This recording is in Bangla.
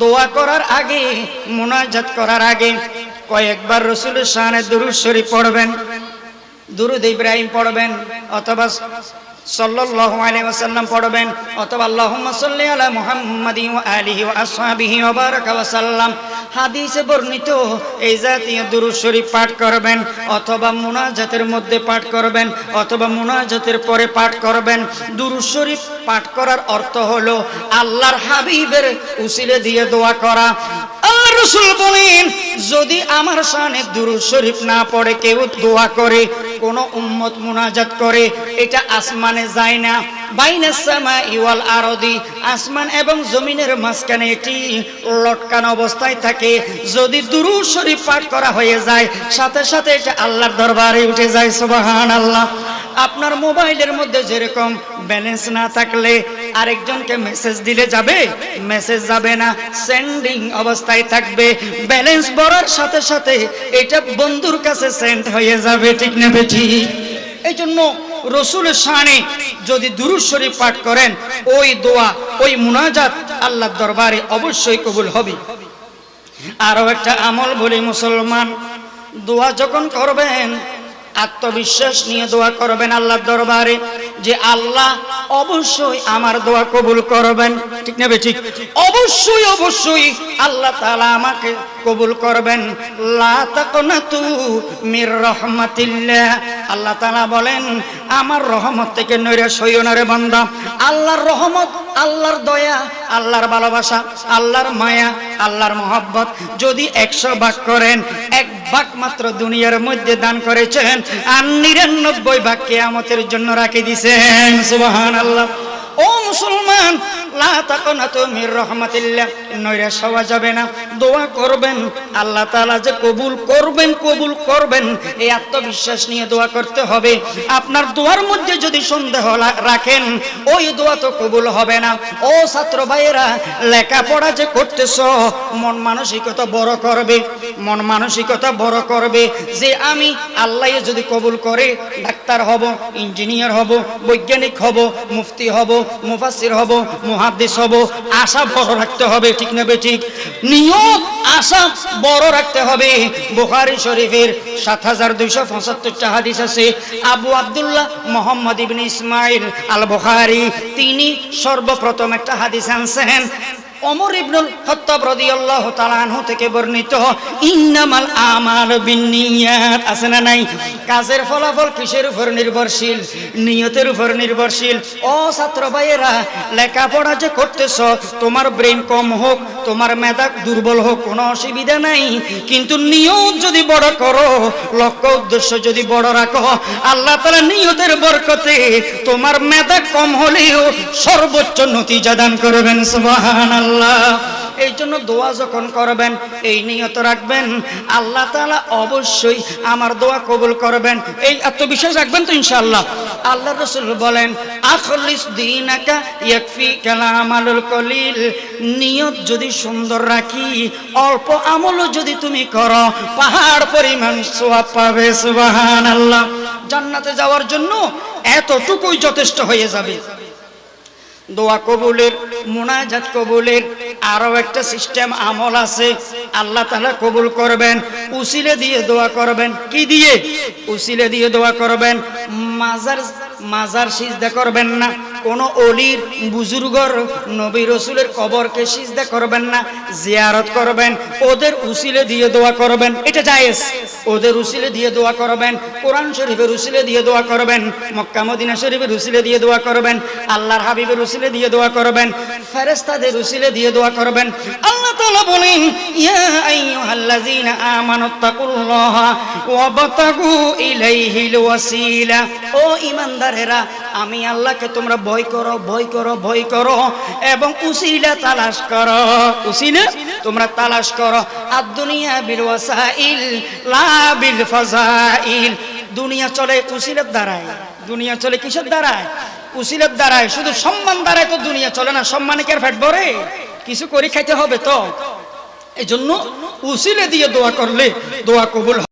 দোয়া করার আগে মোনাজাত করার আগে কয়েকবার রসুল শাহানে দুরুশ্বরী পড়বেন। দুরুদ ইব্রাহিম পড়বেন অথবা সাল্লাল্লাহু আলাইহি ওয়াসাল্লাম পড়বেন অথবা আল্লাহুম্মা সাল্লি আলা মুহাম্মাদিন ওয়া হাদিসে বর্ণিত এই জাতীয় দুরূদ শরীফ পাঠ করবেন অথবা মুনাজাতের মধ্যে পাঠ করবেন অথবা মুনাজাতের পরে পাঠ করবেন। দুরূদ শরীফ পাঠ করার অর্থ হলো আল্লাহর হাবিবের উসিলে দিয়ে দোয়া করা রসুল বলেন, যদি আমার শানে দুরুদ শরীফ না পড়ে, কেউ দোয়া করে, কোন উম্মত মুনাজাত করে, এটা আসমানে যায় না। বাইনাস সামা ইওয়াল আরদি, আসমান এবং জমিনের মাঝখানে এটি লটকানো অবস্থায় থাকে। যদি দুরূদ শরীফ পাঠ করা হয়ে যায়, সাথে সাথে এটা আল্লাহর দরবারে উঠে যায়, সুবহানাল্লাহ। আপনার মোবাইলের মধ্যে যেরকম ব্যালেন্স না থাকলে আরেকজনকে মেসেজ দিলে যাবে? মেসেজ যাবে না, সেন্ডিং অবস্থায় থাকবে। ব্যালেন্স ভরার সাথে সাথে এটা বন্ধুর কাছে সেন্ড হয়ে যাবে, ঠিক না বেঠি এই জন্য রসুলের শানে যদি দুরুদ শরীফ পাঠ করেন, ওই দোয়া, ওই মুনাজাত আল্লাহর দরবারে অবশ্যই কবুল হবে। আরও একটা আমল বলি মুসলমান, দোয়া যখন করবেন আত্মবিশ্বাস নিয়ে দোয়া করবেন আল্লাহর দরবারে যে আল্লাহ অবশ্যই আমার দোয়া কবুল করবেন। ঠিক না ঠিক অবশ্যই অবশ্যই আল্লাহ তাআলা আমাকে কবুল করবেন। লা তাকনাতু মির রহমাতিল্লাহ। আল্লাহ তাআলা বলেন, আমার রহমত থেকে নৈরাশ হইও না রে বান্দা। আল্লাহর রহমত, আল্লাহর দয়া, আল্লাহর ভালোবাসা, আল্লাহর মায়া, আল্লাহর মহব্বত যদি একশো ভাগ করেন ভাগ মাত্র দুনিয়ার মধ্যে দান করেছেন আর নিরানব্বই ভাগ কেয়ামতের জন্য রাখে দিছেন সুবহান আল্লাহ ও মুসলমান লা নৈরাশ হওয়া যাবে না। দোয়া করবেন, আল্লাহ তাআলা যে কবুল করবেন কবুল করবেন, এই আত্মবিশ্বাস নিয়ে দোয়া করতে হবে। আপনার দোয়ার মধ্যে যদি সন্দেহ রাখেন, ওই দোয়া তো কবুল হবে না। ও ছাত্র ভাইয়েরা, লেখাপড়া যে করতেছ, মন মানসিকতা বড় করবে, মন মানসিকতা বড় করবে। যে আমি আল্লাহ যদি কবুল করে, ডাক্তার হব, ইঞ্জিনিয়ার হব, বৈজ্ঞানিক হব, মুফতি হব মুফাসির হব মুহাদ্দিস হব আশা বড় রাখতে হবে, ঠিক না বে ঠিক? নিয়ত আশা বড় রাখতে হবে। বুখারী শরীফের সাত হাজার দুইশো পঁচাত্তরটা হাদিস আছে। আবু আব্দুল্লাহ মোহাম্মদ ইবিন ইসমাইল আল বুখারী তিনি সর্বপ্রথম একটা হাদিস আনছেন। ওমর ইবনুল খত্তাব রাদিয়াল্লাহু তাআলা আনহু থেকে বর্ণিত, ইন্নামাল আমাল বিন্নিয়াত আছে না নাই? কাজের ফলাফল কিসের উপর নির্ভরশীল? নিয়তের উপর নির্ভরশীল? ও ছাত্র ভাইয়েরা, লেখাপড়া যে করতেছ, তোমার ব্রেন কম হোক, তোমার মেধা দুর্বল হোক, কোনো অসুবিধা নাই। কিন্তু নিয়ত যদি বড় করো, লক্ষ্য উদ্দেশ্য যদি বড় রাখো, আল্লাহ তাআলা নিয়তের বরকতে তোমার মেধা কম হলেও সর্বোচ্চ নতিজা দান করবেন, সুবহানাল্লাহ। এই জন্য দোয়া যখন করবেন, এই নিয়ত রাখবেন। আল্লাহ তাআলা অবশ্যই আমার দোয়া কবুল করবেন। এই আত্মবিশ্বাস রাখবেন তো ইনশাআল্লাহ। আল্লাহ রসুল বলেন নিয়ত যদি সুন্দর রাখি, অল্প আমলও যদি তুমি করো, পাহাড় পরিমাণ সোয়াব পাবে, সুবহানাল্লাহ। জান্নাতে যাওয়ার জন্য এতটুকুই যথেষ্ট হয়ে যাবে। দোয়া কবুলের, মোনাজাত কবুলের আরও একটা সিস্টেম আমল আছে। আল্লাহ তালা কবুল করবেন, উসিলে দিয়ে দোয়া করবেন। কি দিয়ে? উসিলে দিয়ে দোয়া করবেন। মাজার মাজার সিজদা করবেন না। কোন অলির বুজুর্গর নবী রসুলের কবরকে সিজদা করবেন না, জিয়ারত করবেন, ওদের উসিলে দিয়ে দোয়া করবেন, এটা জায়েজ। ওদের উসিলে দিয়ে দোয়া করবেন, কোরআন শরীফের উসিলে দিয়ে দোয়া করবেন, মক্কা মদিনা শরীফের উসিলে দিয়ে দোয়া করবেন, আল্লাহর হাবিবের উসিলে দিয়ে দোয়া করবেন, ফেরেশতাদের উসিলে দিয়ে দোয়া করবেন। আল্লাহ তাআলা বলেন, ইয়া আইয়ুহাল্লাযীনা আমানুত্তাকুল্লাহা ওয়াবতাগু ইলাইহিল ওয়াসিলা। ও ঈমানদারেরা আমি আল্লাহকে তোমরা ভয় করো ভয় করো ভয় করো এবং উসিলা তালাশ করো। উসিলা? তোমরা তালাশ করো। আর দুনিয়া বিল ওয়াসাইল, লা বিল ফাজাইল। দুনিয়া চলে উসিলের দ্বারায়। দুনিয়া চলে কিসের দ্বারায়? উসিলের দ্বারায়। শুধু সম্মান দ্বারায় তো দুনিয়া চলে না সম্মানে কি ফ্যাট ভরে। কিছু করে খাইতে হবে তো। এই জন্য উসিলে দিয়ে দোয়া করলে দোয়া কবুল।